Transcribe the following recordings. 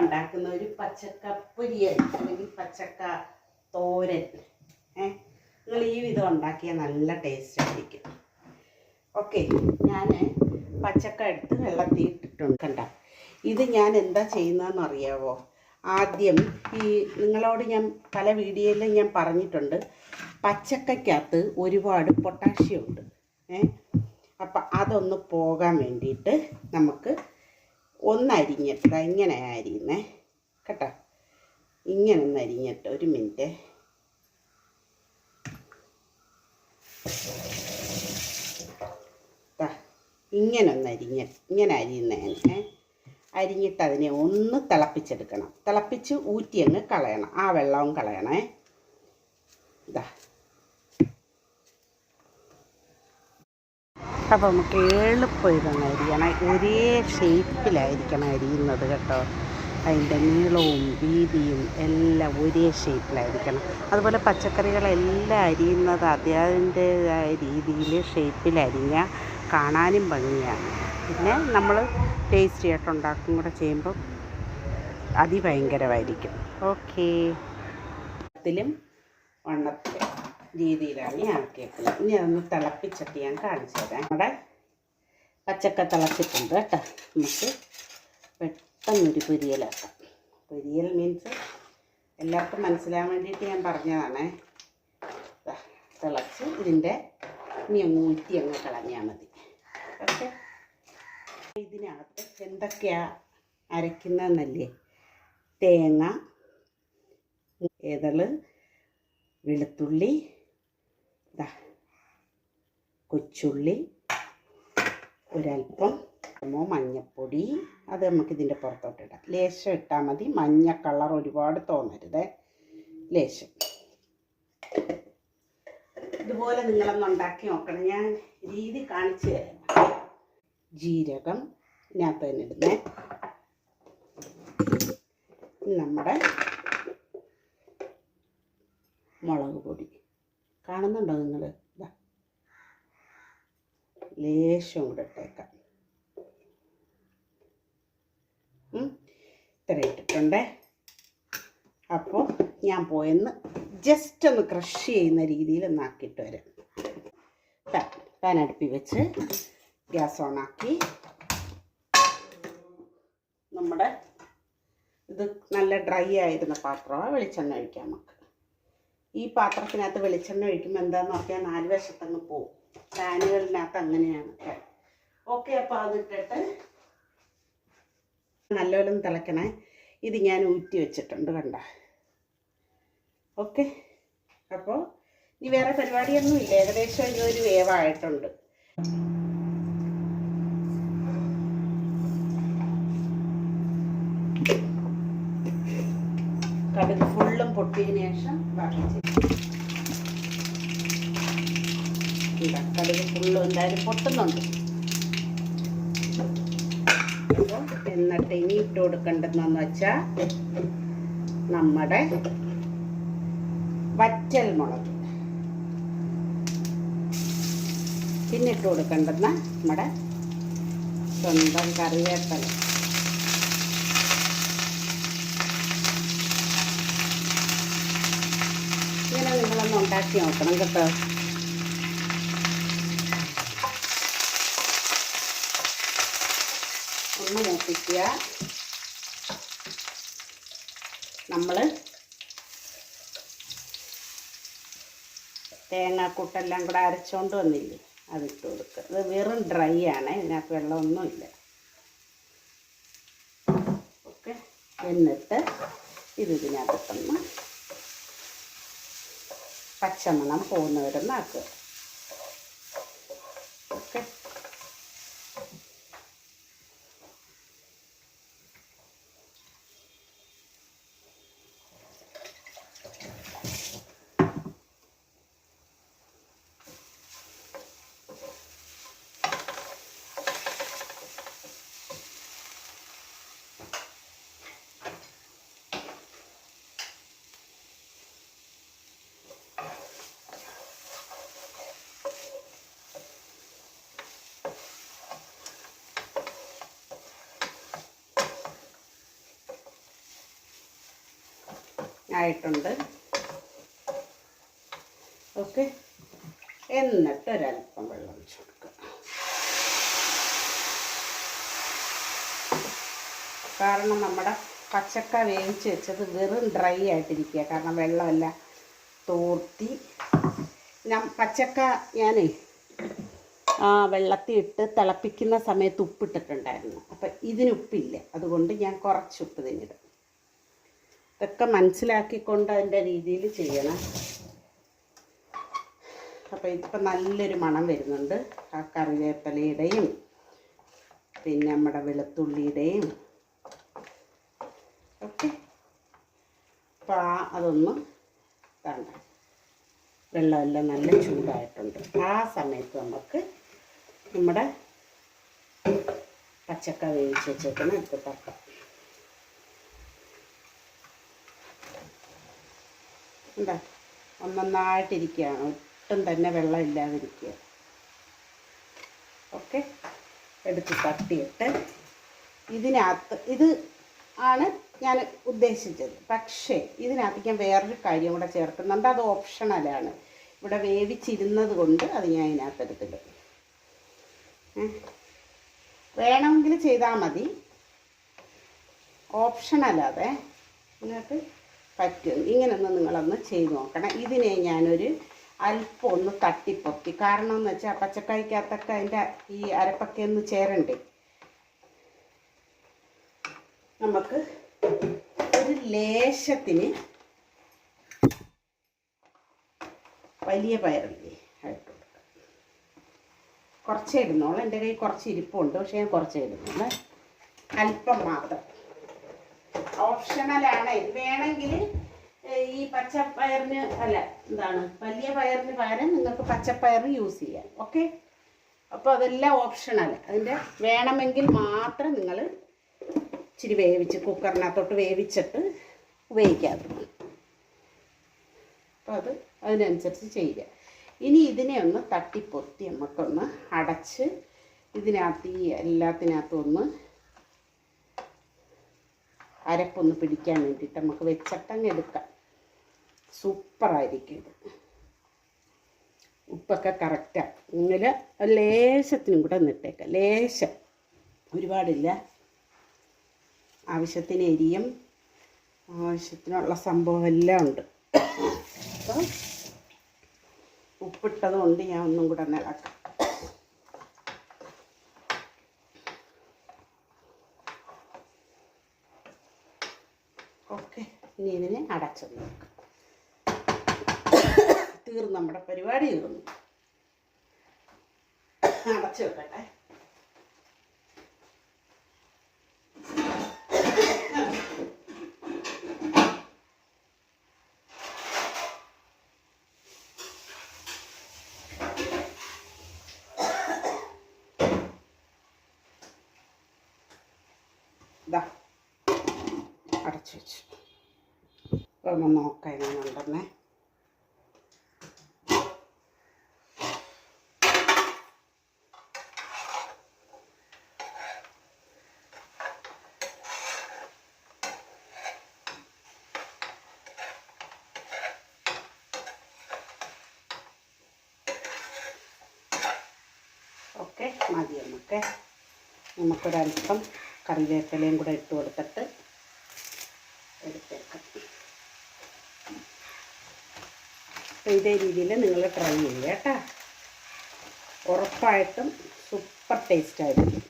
ഉണ്ടാക്കുന്ന ഒരു പച്ചക്ക പൊരിയൽ അല്ലെങ്കിൽ പച്ചക്ക തോരൻ. ഏ നിങ്ങൾ ഈ വിധം ഉണ്ടാക്കിയാൽ നല്ല ടേസ്റ്റ് ആയിരിക്കും. ഓക്കെ ഞാൻ പച്ചക്ക എടുത്ത് വെള്ളത്തിൽ ഇട്ടിട്ടുണ്ട്. കണ്ട ഇത് ഞാൻ എന്താ ചെയ്യുന്നതെന്ന് അറിയാവോ? ആദ്യം ഈ നിങ്ങളോട് ഞാൻ പല വീഡിയോയിലും ഞാൻ പറഞ്ഞിട്ടുണ്ട് പച്ചക്കയ്ക്കകത്ത് ഒരുപാട് പൊട്ടാഷ്യം ഉണ്ട്. ഏ അപ്പം അതൊന്ന് പോകാൻ വേണ്ടിയിട്ട് നമുക്ക് ഒന്ന് അരിഞ്ഞിട്ട് ദാ ഇങ്ങനെ അരിയുന്നേ. കേട്ടോ? ഇങ്ങനെ ഒന്ന് അരിഞ്ഞിട്ട് ഒരു മിനിറ്റ്. ഇങ്ങനെ ഒന്ന് അരിഞ്ഞ ഇങ്ങനെ അരിയുന്നതിന് അരിഞ്ഞിട്ട് അതിനെ ഒന്ന് തിളപ്പിച്ചെടുക്കണം. തിളപ്പിച്ച് ഊറ്റി അങ്ങ് കളയണം. ആ വെള്ളവും കളയണേ. ഇതാ അപ്പോൾ നമുക്ക് എളുപ്പം ഇതൊന്ന് അരിയണം. ഒരേ ഷേപ്പിലായിരിക്കണം അരിയുന്നത് കേട്ടോ. അതിന്റെ നീളവും വീതിയും എല്ലാം ഒരേ ഷേപ്പിലായിരിക്കണം അതുപോലെ പച്ചക്കറികളെല്ലാം അരിയുന്നത് അതിന്റേതായ രീതിയിൽ ഷേപ്പിൽ അരിഞ്ഞാൽ കാണാനും ഭംഗിയാണ്. പിന്നെ നമ്മൾ ടേസ്റ്റി ആയിട്ട് ഉണ്ടാക്കും കൂടെ ചെയ്യുമ്പോൾ അതിഭയങ്കരമായിരിക്കും. ഓക്കേ ത്തിലും വണ്ണത്തിലും. രീതിയിലാണ് ഞാൻ ആക്കിയേക്കുന്നത് ഇനി അതൊന്ന് തിളപ്പിച്ചിട്ട് ഞാൻ കാണിച്ചു തരാം. നമ്മുടെ പച്ചക്ക തിളച്ചിട്ടുണ്ട് കേട്ടോ. നമുക്ക് പെട്ടെന്നൊരു പൊരിയലാക്കാം. പൊരിയൽ മീൻസ് എല്ലാവർക്കും മനസ്സിലാൻ വേണ്ടിയിട്ട് ഞാൻ പറഞ്ഞതാണേ. തിളച്ച് ഇതിന്റെ ഇനി അങ്ങ് ഊറ്റി അങ്ങ് കളഞ്ഞാൽ മതി. ഓക്കെ? ഇതിനകത്ത് എന്തൊക്കെയാണ് അരയ്ക്കുന്നതെന്നല്ലേ? തേങ്ങ ഏതൾ വെളുത്തുള്ളി കൊച്ചുള്ളി ഒരല്പം മോ മഞ്ഞപ്പൊടി അത് നമുക്ക് ഇതിന്റെ പുറത്തോട്ടിടാം ലേശം ഇട്ടാൽ മതി. മഞ്ഞ കളർ ഒരുപാട് തോന്നരുത്. ലേശം. ഇതുപോലെ നിങ്ങളൊന്ന് ഉണ്ടാക്കി നോക്കണം. ഞാൻ രീതി കാണിച്ചു തരാം. ജീരകം ഇതിനകത്ത് തന്നെ ഇടുന്നേ. നമ്മുടെ മുളക് പൊടി. കാണുന്നുണ്ടോ നിങ്ങൾ ലേശം കൂടെ ഇട്ടേക്കാം. ഇത്ര ഇട്ടിട്ടുണ്ടേ. അപ്പോൾ ഞാൻ പോയെന്ന് ജസ്റ്റ് ഒന്ന് ക്രഷ് ചെയ്യുന്ന രീതിയിൽ ഒന്ന് ആക്കിയിട്ട് വരാം. പാൻ അടുപ്പി വെച്ച് ഗ്യാസ് ഓൺ ആക്കി. നമ്മുടെ ഇത് നല്ല ഡ്രൈ ആയിരുന്ന പാത്രമാണ് വെളിച്ചെണ്ണ ഒഴിക്കാം നമുക്ക്. ഈ പാത്രത്തിനകത്ത് വെളിച്ചെണ്ണ ഒഴിക്കുമ്പോൾ എന്താന്ന് പറഞ്ഞാൽ നാല് വശത്തങ്ങ് പോവും. പാനുകളിനകത്ത് അങ്ങനെയാണ്. ഓക്കെ അപ്പോൾ അതിട്ടിട്ട് ഒന്ന് തിളക്കണേ. ഇത് ഞാൻ ഊറ്റി വെച്ചിട്ടുണ്ട് കണ്ട. ഓക്കെ അപ്പോൾ ഇനി വേറെ പരിപാടിയൊന്നും ഇല്ല. ഏകദേശം ഇതൊരു വേവായിട്ടുണ്ട്. കടുക് ഫുള്ളും പൊട്ടിയതിന് ശേഷം ബാക്കി ചെയ്യും. കടുക് ഫുള്ളും എന്തായാലും പൊട്ടുന്നുണ്ട്. എന്നിട്ട് ഇനി ഇട്ട് കൊടുക്കേണ്ടതെന്ന് വെച്ചാൽ നമ്മുടെ വറ്റൽ മുളക്. പിന്നെ ഇട്ട് കൊടുക്കേണ്ടുന്ന നമ്മുടെ സ്വന്തം കറിവേപ്പില ഇങ്ങനെ നിങ്ങളൊന്ന് ഉണ്ടാക്കി നോക്കണം കേട്ടോ. ഒന്ന് മൂപ്പിക്കുക. നമ്മൾ തേങ്ങാക്കൂട്ടെല്ലാം കൂടെ അരച്ചുകൊണ്ട് വന്നില്ലേ അതിട്ട് കൊടുക്കുക. ഇത് വെറും ഡ്രൈ ആണ് ഇതിനകത്ത് വെള്ളമൊന്നുമില്ല. ഓക്കെ? എന്നിട്ട് ഇത് ഇതിനകത്തൊന്ന് പച്ചമണം പോകുന്നവരൊന്ന് ആയിട്ടുണ്ട്. ഓക്കെ. എന്നിട്ട് ഒരല്പം വെള്ളം ചേർക്കുക കൊടുക്കുക. കാരണം നമ്മുടെ പച്ചക്ക വേവിച്ച് വെച്ചത് വെറും ഡ്രൈ ആയിട്ടിരിക്കുക. കാരണം വെള്ളമല്ല തോർത്തി. ഞാൻ പച്ചക്ക ഞാൻ ആ വെള്ളത്തിൽ ഇട്ട് തിളപ്പിക്കുന്ന സമയത്ത് ഉപ്പിട്ടിട്ടുണ്ടായിരുന്നു. അപ്പം ഇതിന് ഉപ്പില്ല. അതുകൊണ്ട് ഞാൻ കുറച്ച് ഉപ്പ് തിന്നിടും ഇതൊക്കെ മനസ്സിലാക്കിക്കൊണ്ട് അതിന്റെ രീതിയിൽ ചെയ്യണം. അപ്പോൾ ഇതിപ്പോൾ നല്ലൊരു മണം വരുന്നുണ്ട്. ആ കറിവേപ്പിലയുടെയും പിന്നെ നമ്മുടെ വെളുത്തുള്ളിയുടെയും ഓക്കെ അപ്പോൾ ആ അതൊന്ന് വേണ്ട വെള്ളമെല്ലാം നല്ല ചൂടായിട്ടുണ്ട്. ആ സമയത്ത് നമുക്ക് നമ്മുടെ പച്ചക്ക വേവിച്ച് വെച്ചേക്കണം എടുത്ത് തക്കാം എന്താ ഒന്നൊന്നായിട്ടിരിക്കുകയാണ്. ഒട്ടും തന്നെ വെള്ളം ഇല്ലാതിരിക്കുക ഓക്കെ. എടുത്ത് തട്ടിയിട്ട് ഇതിനകത്ത് ഇത് ആണ് ഞാൻ ഉദ്ദേശിച്ചത്. പക്ഷേ ഇതിനകത്ത് ഞാൻ വേറൊരു കാര്യം കൂടെ ചേർക്കുന്നുണ്ട്. അത് ഓപ്ഷണലാണ്. ഇവിടെ വേവിച്ചിരുന്നത് കൊണ്ട് അത് ഞാൻ ഇതിനകത്ത് എടുത്തിട്ട് വേണമെങ്കിൽ ചെയ്താൽ മതി. ഓപ്ഷണല്ലാതെ നിങ്ങൾക്ക് പറ്റും. ഇങ്ങനൊന്ന് നിങ്ങളൊന്ന് ചെയ്ത് നോക്കണം. ഇതിനെ ഞാനൊരു അല്പം ഒന്ന് തട്ടിപ്പൊക്കി. കാരണം എന്ന് വെച്ചാൽ പച്ചക്കറിക്കകത്തൊക്കെ അതിന്റെ ഈ അരപ്പൊക്കെ ഒന്ന് ചേരണ്ടേ? നമുക്ക് ഒരു ലേശത്തിന് വലിയ പയറില്ലേ? ആയിട്ട് കുറച്ചേ ഇടുന്നുള്ളൂ. എന്റെ കയ്യിൽ കുറച്ച് ഇരിപ്പുണ്ട്. പക്ഷേ ഞാൻ കുറച്ചേ ഇടുന്നുള്ളൂ. അല്പം മാത്രം. ഓപ്ഷണലാണ് വേണമെങ്കിൽ ഈ പച്ചപ്പയറിന് അല്ല എന്താണ് വലിയ പയറിന് പകരം നിങ്ങൾക്ക് പച്ചപ്പയർ യൂസ് ചെയ്യാം. ഓക്കെ അപ്പോൾ അതെല്ലാം ഓപ്ഷണൽ അതിന്റെ വേണമെങ്കിൽ മാത്രം നിങ്ങൾ ഇച്ചിരി വേവിച്ച് കുക്കറിനകത്തോട്ട് വേവിച്ചിട്ട് ഉപയോഗിക്കാതെ അപ്പോൾ അത് അതിനനുസരിച്ച് ചെയ്യുക. ഇനി ഇതിനെ ഒന്ന് തട്ടിപ്പൊത്തി നമുക്കൊന്ന് അടച്ച് ഇതിനകത്ത് ഈ എല്ലാത്തിനകത്തും ഒന്ന് അരപ്പൊന്ന് പിടിക്കാൻ വേണ്ടിയിട്ട് നമുക്ക് വെച്ചട്ടങ്ങ് എടുക്കാം. സൂപ്പറായിരിക്കും ഇത്. ഉപ്പൊക്കെ കറക്റ്റാണ് ഇങ്ങനെ ലേശത്തിനും കൂടെ നിട്ടേക്കാം ലേശം. ഒരുപാടില്ല. ആവശ്യത്തിന് എരിയും ആവശ്യത്തിനുള്ള സംഭവം എല്ലാം ഉണ്ട്. അപ്പം ഉപ്പിട്ടത് കൊണ്ട് ഞാൻ ഒന്നും കൂടെ ഒന്ന് ഓക്കെ ഇനി ഇതിനെ അടച്ചത് തീർന്നു നമ്മുടെ പരിപാടി തീർന്നു. അടച്ചു വെക്കട്ടെ. അടച്ചു വെച്ചു. ഒന്ന് നോക്കാം എങ്ങനെയുണ്ടെന്നേ. ഓക്കെ മതി നമുക്ക്. നമുക്കൊരല്പം കറിവേപ്പിലയും കൂടെ ഇട്ട് കൊടുത്തിട്ട് എടുത്തേക്കാം. അപ്പോൾ ഇതേ രീതിയിൽ നിങ്ങൾ ട്രൈ ചെയ്യുക കേട്ടോ. ഉറപ്പായിട്ടും സൂപ്പർ ടേസ്റ്റ് ആയിരിക്കും.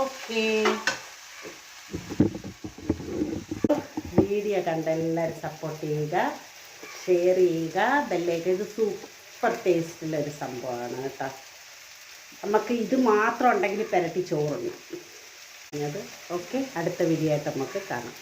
ഓക്കെ വീഡിയോ കണ്ട എല്ലാവരും സപ്പോർട്ട് ചെയ്യുക ഷെയർ ചെയ്യുക ബെല്ലേക്ക് ഇത് സൂപ്പർ ടേസ്റ്റുള്ളൊരു സംഭവമാണ് കേട്ടോ. നമുക്ക് ഇത് മാത്രം ഉണ്ടെങ്കിൽ പുരട്ടി ചോറുണ്ട് അത് ഓക്കെ അടുത്ത വീഡിയോ ആയിട്ട് നമുക്ക് കാണാം.